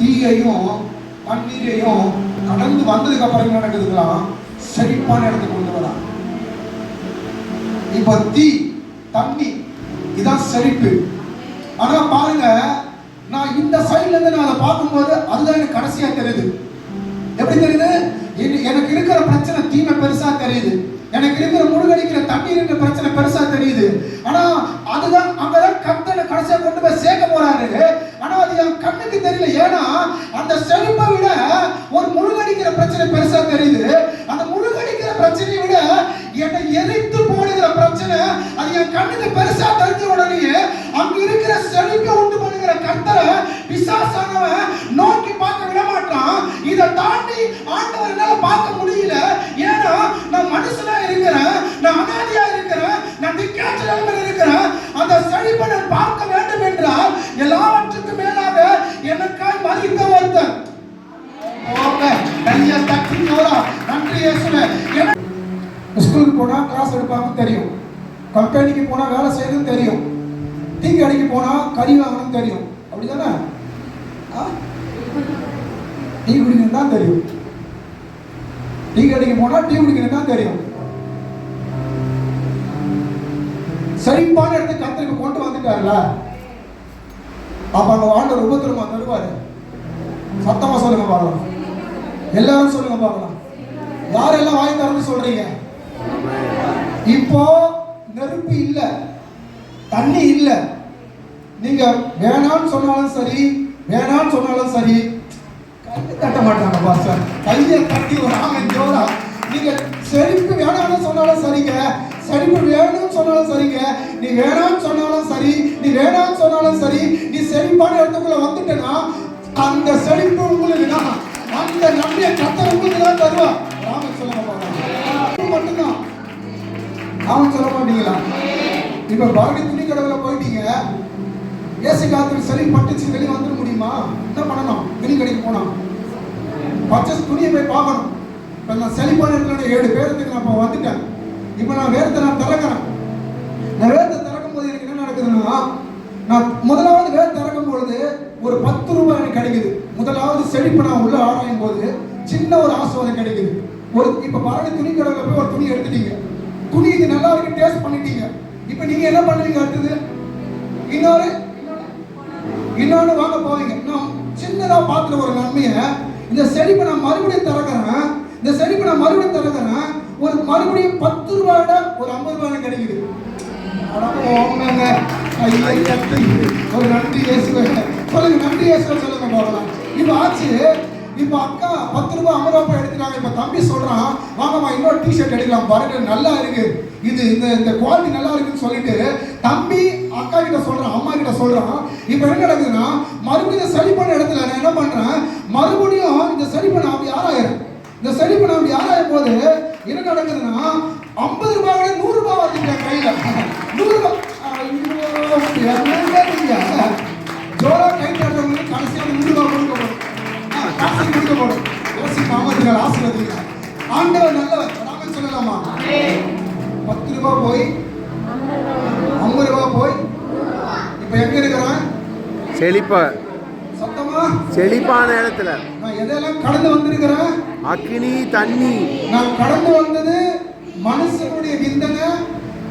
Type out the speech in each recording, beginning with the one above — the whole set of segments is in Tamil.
தீயையும் தண்ணீரையும் கடந்து வந்ததுக்கு அப்புறம் என்ன நடக்குதுங்களாம் செழிப்பான இடத்துக்கு கொண்டு வரா இப்ப தீ தண்ணி இதான் செழிப்பு. ஆனா பாருங்க நான் இந்த சைடுல இருந்து நான் அதை பார்க்கும்போது அதுதான் எனக்கு கடைசியா தெரியுது. எப்படி தெரியுது? எனக்கு இருக்கிற பிரச்சனை தீமை பெருசா தெரியுது. எனக்கு இருக்கிற முழுகடிக்கிற தண்ணீர் பிரச்சனை பெருசா தெரியுது. ஆனா அதுதான் கண்ணுக்கு பெருசா தெரிஞ்ச உடனே அங்க இருக்கிற செழிப்பை உண்டு பண்ணுகிற கர்த்தரை பிசாசானவன் நோக்கி பார்க்க விட மாட்டான் இதை தாண்டி ஆண்டவர் என்னால பார்க்க முடியல. ஏன்னா நான் மனுஷனா இருக்கிறேன் நான் அனாதியா இருக்கிறேன் நான் திக்காற்ற நிலைமையில் இருக்கிறேன். அந்த செழிப்பை நான் பார்க்க வேண்டும் என்றால் எல்லாவற்றுக்கும் மேலாக எனக்காய் மறித்த ஒருத்தன். தட்டி நன்றி ஸ்கூலுக்கு போனா கிளாஸ் எடுப்பாங்க தெரியும். கம்பெனிக்கு போனால் வேலை செய்யறதும் தெரியும். டீ கடைக்கு போனா கறி வாங்கணும் தெரியும். அப்படிதானே? ஆ? டீ குடிக்கணும் தான் தெரியும். டீ கடைக்கு போனால் டீ குடிக்கணும் தான் தெரியும். செழிப்பான இடத்துக்கு கத்திரிக்கு கொண்டு வந்துட்டாருல அப்ப அங்க ஆண்டவர் உபத்திரமா தருவாரு. சத்தமா சொல்லுங்க பார்க்கலாம். எல்லாரும் சொல்லுங்க பார்க்கலாம். யாரெல்லாம் வாங்கி தரன்னு சொல்றீங்க? இப்போ நெருப்பு இல்லை. தண்ணி இல்லை. நீங்க வேணாம்னு சொன்னாலும் சரி வேணாம்னு சொன்னாலும் சரி கையை தட்ட மாட்டாங்க பாஸ்டர் கையை தட்டி ஒரு ஆமன் ஜோரா நீங்க செழிப்பு வேணாம்னு சொன்னாலும் சரிங்க. செழிப்பு வேணும்னு சொன்னாலும் சரிங்க. நீ வேணாம்னு சொன்னாலும் சரி நீ வேணாம்னு சொன்னாலும் சரி நீ செழிப்பான இடத்துக்குள்ள வந்துட்டேன்னா அந்த செழிப்பு உங்களுக்கு தான். அந்த நன்மையை கத்தர் உங்களுக்கு தான் தருவா ராமன் சொல்ல மட்டும்தான். ஆமாம் சொல்ல மாட்டீங்களா? இப்ப பரணி துணி கடையில போயிட்டீங்க. ஏசி காத்துல சரி பட்டுச்சு வெளியே வந்துட முடியுமா? என்ன பண்ணணும்? துணி கடைக்கு போனோம் பர்ச்சேஸ் துணியை போய் பார்க்கணும். இப்போ நான் செழிப்பான இடத்துல ஏழு பேருக்கு நான் இப்போ வந்துட்டேன். இப்போ நான் வேறத்தை நான் திறக்கிறேன். நான் வேர்த்தை திறக்கும் போது எனக்கு என்ன நடக்குதுன்னா நான் முதலாவது வேர் திறக்கும் பொழுது ஒரு பத்து ரூபாய் எனக்கு கிடைக்குது. முதலாவது செழிப்பு நான் உள்ள ஆராயும் போது சின்ன ஒரு ஆசீர்வாதம் கிடைக்குது. ஒரு இப்போ பரணி துணி கடையில் போய் ஒரு துணி எடுத்துட்டீங்க. துணி இது நல்லா இருக்கு டேஸ்ட் பண்ணிட்டீங்க. இப்போ நீங்க என்ன பண்ணுவீங்க அடுத்தது? இன்னொரு? இன்னொன்று வாங்க போவீங்க. நான் சின்னதாக பார்க்குற ஒரு நன்மையை இந்த செடிப்பை நான் மறுபடியும் திறக்கிறேன். இந்த செடிப்பை நான் மறுபடியும் திறக்கிறேன். ஒரு மறுபடியும் பத்து ரூபாயோட ஒரு ஐம்பது ரூபாய் கிடைக்குது. ஒரு நன்றி இயேசுவே. சொல்லுங்க நன்றி இயேசுவே சொல்லுங்க போகலாம். இப்போ ஆச்சு இப்போ அக்கா பத்து ரூபாய் ஐம்பது ரூபாய் எடுத்துட்டாங்க. இப்போ தம்பி சொல்கிறான் வாங்கம்மா இன்னொரு டிஷர்ட் எடுக்கலாம். பாருங்க நல்லா இருக்கு. இது இந்த இந்த குவாலிட்டி நல்லா இருக்குன்னு சொல்லிட்டு தம்பி அக்கா கிட்ட சொல்றான் அம்மா கிட்ட சொல்றான். இப்போ என்ன நடக்குதுன்னா மறுபடியும் செழிப்பான இடத்துல நான் என்ன பண்றேன்? மறுபடியும் இந்த சரி பண்ண அப்படி ஆராயிறேன். இந்த சரி பண்ண அப்படி ஆராயும் போது என்ன நடக்குதுன்னா ஐம்பது ரூபாய் விட நூறு ரூபாய் வந்துட்டு கையில. நூறு ஆசீர்வதிங்க ஆண்டவர் நல்லவர். ராமன் சொல்லலாமா? பத்து ரூபாய் போய் ஐம்பது ரூபாய் போய் இப்ப எங்க இருக்கிறான்? செழிப்பா. சத்தமா? செழிப்பான இடத்துல. நான் எதெல்லாம் கடந்து வந்திருக்கிறேன்? அக்னி தண்ணி. நான் கடந்து வந்தது மனுஷனுடைய விந்தனை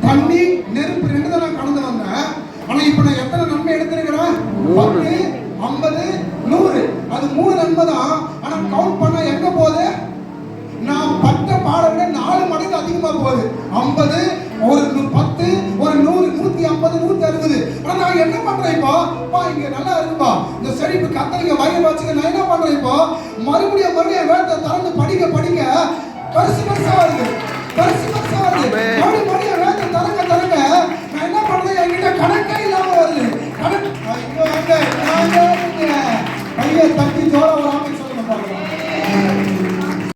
தண்ணி நெருப்பு ரெண்டு தான் நான் கடந்து வந்தேன். ஆனா இப்ப நான் எத்தனை நன்மை எடுத்திருக்கிறேன். பத்து ஐம்பது நூறு. அது மூணு நன்மை தான் ஆனா கவுண்ட் பண்ணா எங்க போகுது? அதிகமா போகுது. ஐம்பது ஒரு பத்து ஒரு நூறு நூத்தி ஐம்பது நூத்தி அறுபது. ஆனா நான் என்ன பண்றேன் இப்போ? அப்பா இங்க நல்லா இருக்குப்பா. இந்த செழிப்பு கத்தரிக்க வயல் வச்சுக்க நான் என்ன பண்றேன் இப்போ? மறுபடியும் மறுபடியும் வேலை திறந்து படிக்க படிக்க பெருசு பெருசா வருது. பெருசு பெருசா வருது. மறுபடியும் மறுபடியும் வேலை திறக்க திறக்க நான் என்ன பண்றேன் என்கிட்ட கணக்கே இல்லாம வருது. கணக்கு ஐயோ அங்க நாங்க கையை தட்டி ஜோரம்